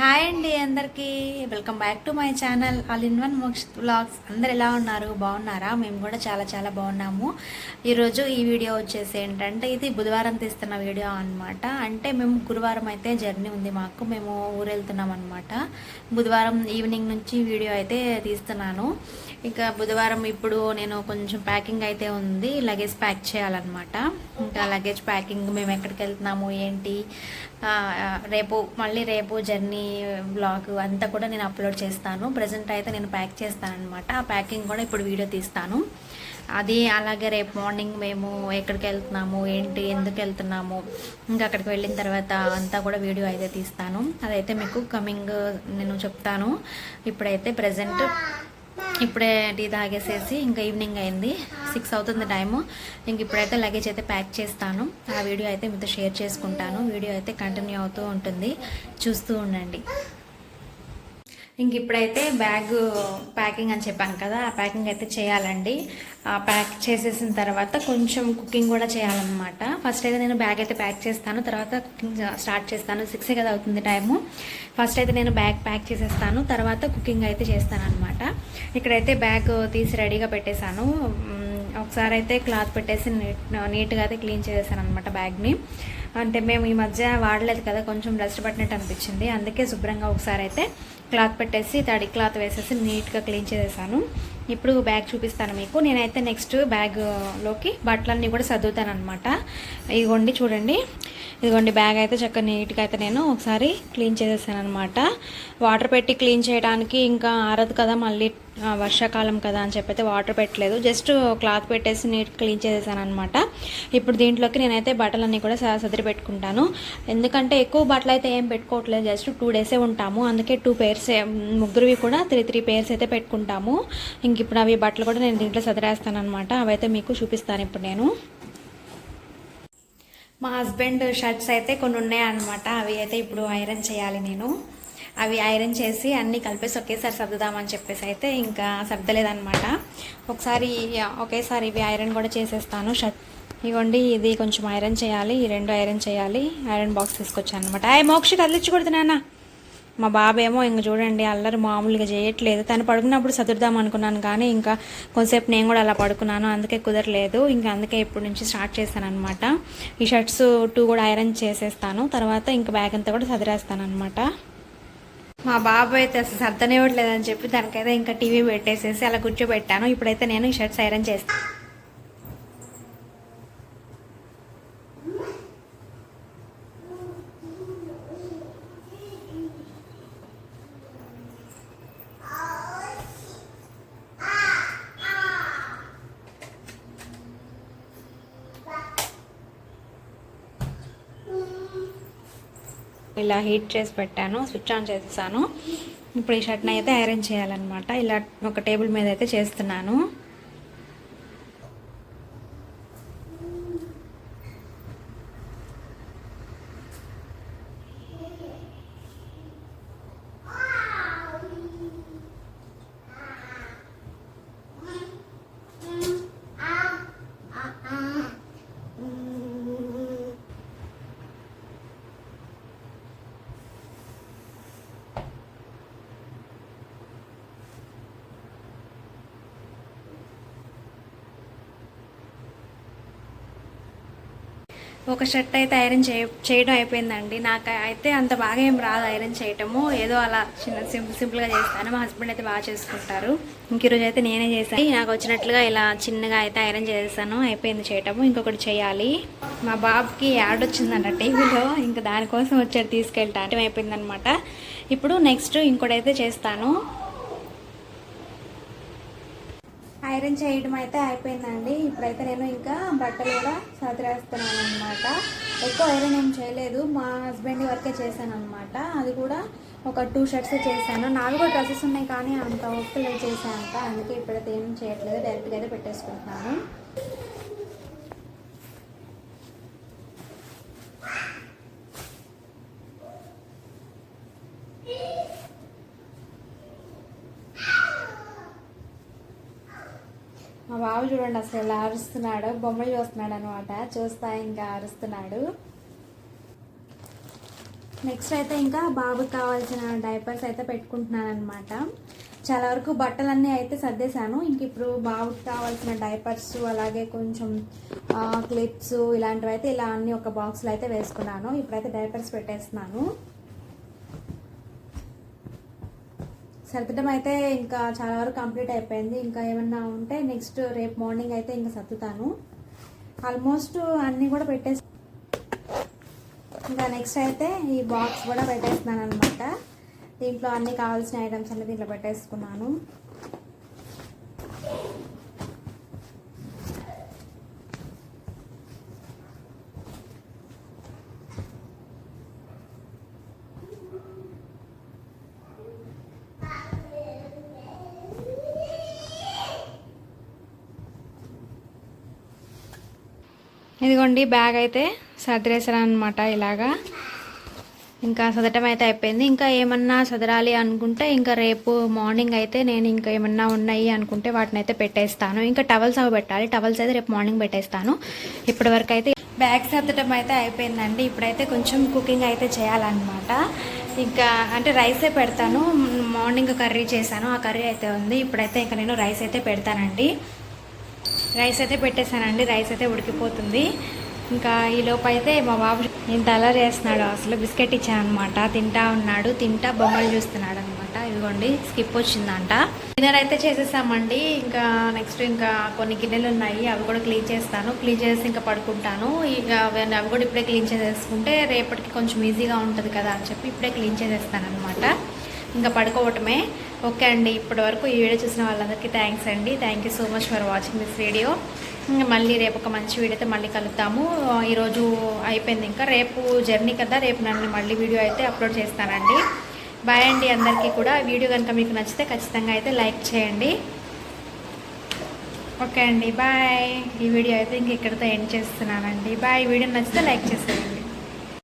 Hi అండి అందరికీ. Welcome back to my channel all in one Moksha vlogs అందరు ఎలా ఉన్నారు? బాగున్నారా? మేము కూడా చాలా చాలా బాగున్నాము. ఈరోజు ఈ వీడియో వచ్చేసి ఏంటంటే ఇది బుధవారం తీస్తున్న వీడియో అన్నమాట. అంటే మేము గురువారం అయితే జర్నీ ఉంది మాకు. మేము ఊరు వెళ్తున్నాం అనమాట బుధవారం ఈవినింగ్ నుంచి వీడియో అయితే తీస్తున్నాను. ఇంకా బుధవారం ఇప్పుడు నేను కొంచెం ప్యాకింగ్ అయితే ఉంది. లగేజ్ ప్యాక్ చేయాలన్నమాట. ఇంకా లగేజ్ ప్యాకింగ్ మేము ఎక్కడికి వెళ్తున్నాము ఏంటి? రేపు మళ్ళీ రేపు జర్నీ బ్లాగ్ అంతా కూడా నేను అప్లోడ్ చేస్తాను. ప్రజెంట్ అయితే నేను ప్యాక్ చేస్తాను అనమాట ఆ ప్యాకింగ్ కూడా ఇప్పుడు వీడియో తీస్తాను. అది అలాగే రేపు మార్నింగ్ మేము ఎక్కడికి వెళ్తున్నాము ఏంటి ఎందుకు వెళ్తున్నాము ఇంకా అక్కడికి వెళ్ళిన తర్వాత అంతా కూడా వీడియో అయితే తీస్తాను. అదైతే మీకు కమింగ్ నేను చెప్తాను. ఇప్పుడైతే ప్రజెంట్ ఇప్పుడే టీ తాగేసేసి ఇంకా ఈవినింగ్ అయింది. సిక్స్ అవుతుంది టైము ఇంక ఇప్పుడైతే లగేజ్ అయితే ప్యాక్ చేస్తాను. ఆ వీడియో అయితే మీతో షేర్ చేసుకుంటాను. వీడియో అయితే కంటిన్యూ అవుతూ ఉంటుంది. చూస్తూ ఉండండి. ఇంక ఇప్పుడైతే బ్యాగ్ ప్యాకింగ్ అని చెప్పాను కదా ఆ ప్యాకింగ్ అయితే చేయాలండి. ఆ ప్యాక్ చేసేసిన తర్వాత కొంచెం కుకింగ్ కూడా చేయాలన్నమాట. ఫస్ట్ అయితే నేను బ్యాగ్ అయితే ప్యాక్ చేస్తాను తర్వాత కుకింగ్ స్టార్ట్ చేస్తాను. సిక్స్ కదా అవుతుంది టైము. ఫస్ట్ అయితే నేను బ్యాగ్ ప్యాక్ చేసేస్తాను తర్వాత కుకింగ్ అయితే చేస్తాను అనమాట ఇక్కడైతే బ్యాగ్ తీసి రెడీగా పెట్టేశాను. ఒకసారి అయితే క్లాత్ పెట్టేసి నీట్ నీట్గా అయితే క్లీన్ చేసేసాను అనమాట బ్యాగ్ని. అంటే మేము ఈ మధ్య వాడలేదు కదా కొంచెం డస్ట్ పట్టినట్టు అనిపించింది. అందుకే శుభ్రంగా ఒకసారి అయితే క్లాత్ పెట్టేసి తడి క్లాత్ వేసేసి నీట్గా క్లీన్ చేసేసాను. ఇప్పుడు బ్యాగ్ చూపిస్తాను మీకు. నేనైతే నెక్స్ట్ బ్యాగ్లోకి బట్టలన్నీ కూడా సర్దుతాను అనమాట ఇదిగోండి చూడండి. ఇదిగోండి బ్యాగ్ అయితే చక్కగా నీట్గా అయితే నేను ఒకసారి క్లీన్ చేసేసాను అనమాట వాటర్ పెట్టి క్లీన్ చేయడానికి ఇంకా ఆరదు కదా మళ్ళీ వర్షాకాలం కదా అని చెప్పి అయితే వాటర్ పెట్టలేదు. జస్ట్ క్లాత్ పెట్టేసి నీట్ క్లీన్ చేసేసాను అనమాట ఇప్పుడు దీంట్లోకి నేనైతే బట్టలన్నీ కూడా సదిరి పెట్టుకుంటాను. ఎందుకంటే ఎక్కువ బట్టలు అయితే ఏం పెట్టుకోవట్లేదు. జస్ట్ టూ డేసే ఉంటాము. అందుకే టూ పేర్స్ ముగ్గురువి కూడా త్రీ త్రీ పేర్స్ అయితే పెట్టుకుంటాము. ఇంక ఇప్పుడు అవి బట్టలు కూడా నేను దీంట్లో సదిరేస్తాను అనమాట అవైతే మీకు చూపిస్తాను ఇప్పుడు నేను. మా హస్బెండ్ షర్ట్స్ అయితే కొన్ని ఉన్నాయన్నమాట. అవి అయితే ఇప్పుడు ఐరన్ చేయాలి నేను. అవి ఐరన్ చేసి అన్నీ కలిపేసి ఒకేసారి సర్దుదామని చెప్పేసి అయితే ఇంకా సర్దలేదనమాట ఒకసారి ఒకేసారి ఇవి ఐరన్ కూడా చేసేస్తాను. షర్ట్ ఇవ్వండి ఇది కొంచెం ఐరన్ చేయాలి ఈ రెండు ఐరన్ చేయాలి. ఐరన్ బాక్స్ తీసుకొచ్చాను అనమాట ఆ మోక్షి కదిలించకూడదు నాన్న. మా బాబేమో ఇంక చూడండి అల్లరి మామూలుగా చేయట్లేదు. తను పడుకున్నప్పుడు సదురుదాం అనుకున్నాను కానీ ఇంకా కొంతసేపు నేను కూడా అలా పడుకున్నాను అందుకే కుదరలేదు. ఇంకా అందుకే ఇప్పటి నుంచి స్టార్ట్ చేశాను అనమాట ఈ షర్ట్స్ టూ కూడా ఐరన్ చేసేస్తాను తర్వాత ఇంకా బ్యాగ్ అంతా కూడా సదిరేస్తాను అనమాట మా బాబు అయితే అసలు సర్దనివ్వట్లేదని చెప్పి దానికైతే ఇంకా టీవీ పెట్టేసేసి అలా కూర్చోబెట్టాను. ఇప్పుడైతే నేను ఈ షర్ట్స్ ఐరన్ చేస్తాను ఇలా హీట్ చేసి పెట్టాను స్విచ్ ఆన్ చేసేసాను. ఇప్పుడు ఈ షర్ట్ని అయితే ఐరన్ చేయాలన్నమాట. ఇలా ఒక టేబుల్ మీద అయితే చేస్తున్నాను. ఒక షర్ట్ అయితే ఐరన్ చేయ చేయడం అయిపోయిందండి. నాకు అయితే అంత బాగా ఏం రాదు ఐరన్ చేయటము. ఏదో అలా చిన్న సింపుల్ సింపుల్గా చేస్తాను. మా హస్బెండ్ అయితే బాగా చేసుకుంటారు. ఇంక ఈరోజు అయితే నేనే చేశాను. నాకు వచ్చినట్లుగా ఇలా చిన్నగా అయితే ఐరన్ చేసేసాను. అయిపోయింది చేయటము. ఇంకొకటి చేయాలి. మా బాబుకి యాడ్ వచ్చిందంట టీవీలో. ఇంకా దానికోసం వచ్చాడు తీసుకెళ్ళటం అయిపోయిందనమాట. ఇప్పుడు నెక్స్ట్ ఇంకోటైతే చేస్తాను. ఐరన్ చేయడం అయితే అయిపోయిందండి. ఇప్పుడైతే నేను ఇంకా బట్టలు కూడా సదిరేస్తున్నాను అనమాట ఎక్కువ ఐరన్ ఏం చేయలేదు. మా హస్బెండ్ వరకే చేశాను అనమాట అది కూడా ఒక టూ షర్ట్స్ చేశాను. నాలుగు డ్రెస్సెస్ ఉన్నాయి కానీ అంత ఓపిక చేశాను అంత అందుకే ఇప్పుడైతే ఏం చేయట్లేదు. డైరెక్ట్గా అయితే పెట్టేసుకుంటున్నాను. మా బాబు చూడండి అసలు ఎలా అరుస్తున్నాడు బొమ్మలు చూస్తున్నాడు అనమాట చూస్తా ఇంకా అరుస్తున్నాడు. నెక్స్ట్ అయితే ఇంకా బాబుకి కావాల్సిన డైపర్స్ అయితే పెట్టుకుంటున్నాను అనమాట చాలా వరకు బట్టలన్నీ అయితే సర్దేశాను. ఇంక ఇప్పుడు బాబుకి కావాల్సిన డైపర్స్ అలాగే కొంచెం క్లిప్స్ ఇలాంటివి అయితే ఇలా అన్ని ఒక బాక్స్లో అయితే వేసుకున్నాను. ఇప్పుడైతే డైపర్స్ పెట్టేస్తున్నాను. సర్దడం అయితే ఇంకా చాలా వరకు కంప్లీట్ అయిపోయింది. ఇంకా ఏమన్నా ఉంటే నెక్స్ట్ రేపు మార్నింగ్ అయితే ఇంకా సర్దుతాను. ఆల్మోస్ట్ అన్నీ కూడా పెట్టేసి ఇంకా నెక్స్ట్ అయితే ఈ బాక్స్ కూడా పెట్టేస్తున్నాను అనమాట దీంట్లో అన్ని కావాల్సిన ఐటమ్స్ అన్ని దీంట్లో పెట్టేసుకున్నాను. ఇదిగోండి బ్యాగ్ అయితే సర్దిరేసాను అనమాట ఇలాగా. ఇంకా సదటం అయితే అయిపోయింది. ఇంకా ఏమన్నా సదరాలి అనుకుంటే ఇంకా రేపు మార్నింగ్ అయితే నేను ఇంకా ఏమన్నా ఉన్నాయి అనుకుంటే వాటిని అయితే పెట్టేస్తాను. ఇంకా టవల్స్ అవి పెట్టాలి. టవల్స్ అయితే రేపు మార్నింగ్ పెట్టేస్తాను. ఇప్పటి వరకు అయితే బ్యాగ్ సర్దటం అయితే అయిపోయిందండి. ఇప్పుడైతే కొంచెం కుకింగ్ అయితే చేయాలన్నమాట. ఇంకా అంటే రైసే పెడతాను. మార్నింగ్ కర్రీ చేశాను. ఆ కర్రీ అయితే ఉంది. ఇప్పుడైతే ఇంకా నేను రైస్ అయితే పెడతానండి. రైస్ అయితే పెట్టేశానండి రైస్ అయితే ఉడికిపోతుంది. ఇంకా ఈ లోపు అయితే మా బాబు ఇంత అలర్ చేస్తున్నాడు అసలు బిస్కెట్ ఇచ్చాను అనమాట తింటా ఉన్నాడు తింటా బొమ్మలు చూస్తున్నాడు అనమాట ఇదిగోండి స్కిప్ వచ్చిందంట. డిన్నర్ అయితే చేసేసామండి ఇంకా నెక్స్ట్ ఇంకా కొన్ని గిన్నెలు ఉన్నాయి అవి కూడా క్లీన్ చేస్తాను. క్లీన్ చేసి ఇంకా పడుకుంటాను. ఇక అవి కూడా ఇప్పుడే క్లీన్ చేసేసుకుంటే రేపటికి కొంచెం ఈజీగా ఉంటుంది కదా అని చెప్పి ఇప్పుడే క్లీన్ చేసేస్తాను అనమాట ఇంకా పడుకోవటమే. ఓకే అండి ఇప్పటి వరకు ఈ వీడియో చూసిన వాళ్ళందరికీ థ్యాంక్స్ అండి. Thank you so much for watching this video ఇంకా మళ్ళీ రేపు ఒక మంచి వీడియోతో మళ్ళీ కలుద్దాము. ఈరోజు అయిపోయింది ఇంకా. రేపు జర్నీ కదా రేపు నన్ను మళ్ళీ వీడియో అయితే అప్లోడ్ చేస్తానండి. బాయ్ అండి అందరికీ కూడా. వీడియో కనుక మీకు నచ్చితే ఖచ్చితంగా అయితే లైక్ చేయండి. ఓకే అండి బాయ్ ఈ వీడియో అయితే ఇంక ఇక్కడితో ఎండ్ చేస్తున్నానండి. బాయ్ వీడియో నచ్చితే లైక్ చేసేయండి.